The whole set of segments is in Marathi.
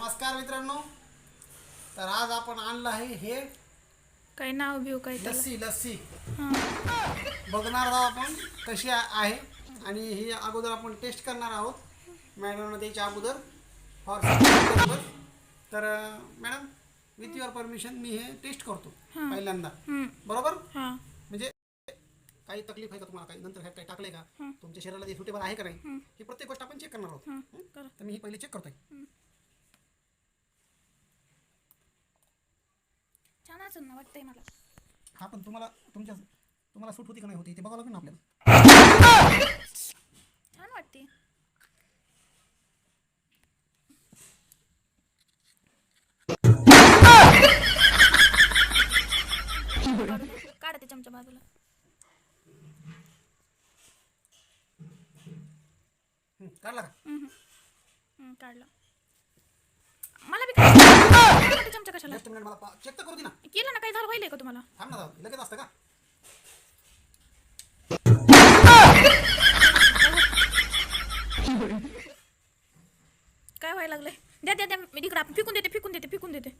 नमस्कार मित्रांनो. तर आज आपण आणलं आहे हे काही नाव बिव काही त्याला. लस्सी लस्सी. हां. बघणार आहोत आपण कशी आ- आहे आणि ही अगोदर आपण टेस्ट करणार आहोत मॅडमना द्यायच्या अगोदर. फॉर तर मॅडम विथ युअर परमिशन मी हे टेस्ट करतो पहिल्यांदा. हम्म. बरोबर? हां. म्हणजे काही तकलीफ आहे का तुम्हाला? काही नंतर ह्यात काही टाकलंय का? तुमच्या शरीराला जे सुटेबल आहे का नाही? ही प्रत्येक गोष्ट आपण चेक करणार आहोत. हं? करा. तर मी ही पहिले चेक करतोय. असेल ना वाटतंय मला. हा पण तुम्हाला तुमच्या तुम्हाला सूट होती का नाही होती? ते बघावं लागेल ना आपल्याला. छान वाटते. काढा ते चमचा बाजूला. काढला का? हम्म, काढला. मला मिनिट मला चेक तर करू दे ना. केलं ना काही झालं व्हायलंय का तुम्हाला? थांब ना लगेच असतं का? काय व्हायला लागलंय? द्या द्या द्या. मी तिकडे आपण फिकून देते फिकून देते फिकून देते.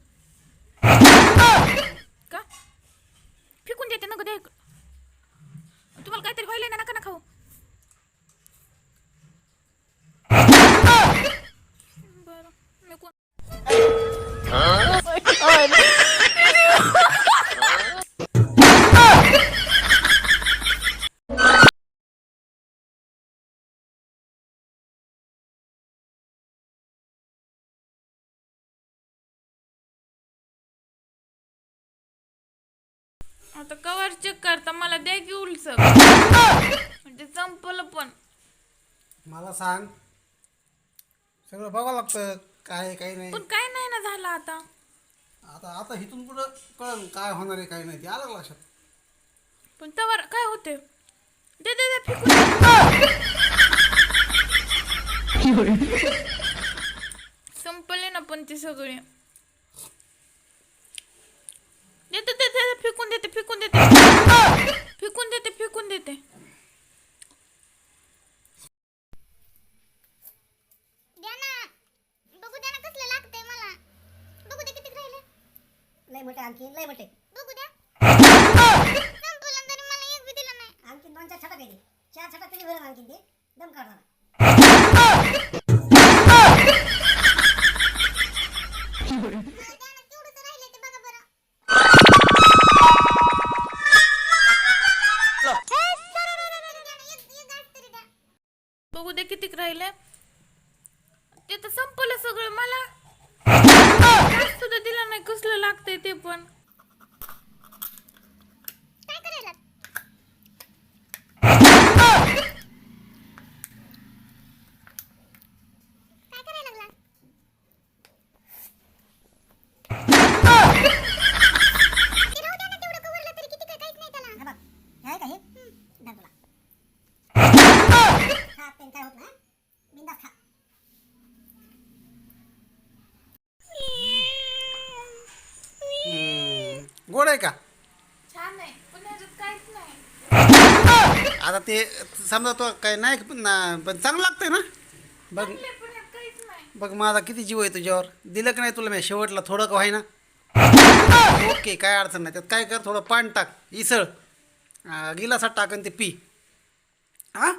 आता कवर चेक करता मला द्या की उलस. म्हणजे संपलं पण. मला सांग. सगळं बघावं लागतं काय आहे, काय नाही. पण काय नाही ना झालं आता? आता आता इथून पुढं कळलं काय होणार आहे काय नाही. ते आलं लक्षात? पण तवर काय होते दे दे दे फेकून संपले ना पण ते सगळे. देते फेकून देते फेकून देते फेकून देते फेकून देते द्या ना बघू द्या ना कसलं लागतंय मला बघू दे किती राहिले लय मोठे आणखी लय मोठे. बघू द्या. संपलं तरी मला एक बी दिलं नाही. आणखी दोन चार छटाक येते चार छटाक तुम्ही भरून आणखी ते दम काढणार तर बघा तरी दे किती राहिले ते तर संपलं सगळं मला घास सुद्धा दिला नाही कसलं लागतंय ते पण काय करायला काय करायला लागला ते राहू द्या ना तेवढं कवरलं तरी किती काय काहीच नाही त्याला. हा बघ हे आहे का हे? धर तुला खा पेन काय होत नाही बिंदास खा हं, गोड आहे का? छान आहे. पण ह्याच्यात काहीच नाही. आता ते समजा तो काय नाही पण ना- पण चांगलं लागतंय ना? बघ. पण ह्यात काहीच नाही. बघ माझा किती जीव आहे तुझ्यावर. दिलं का नाही तुला मी? शेवटला थोडं का व्हाय ना. ओके काय अडचण नाही. त्यात काय कर थोडं पाणी टाक इसळ. अं, गिलासात टाक आणि ते पी. हा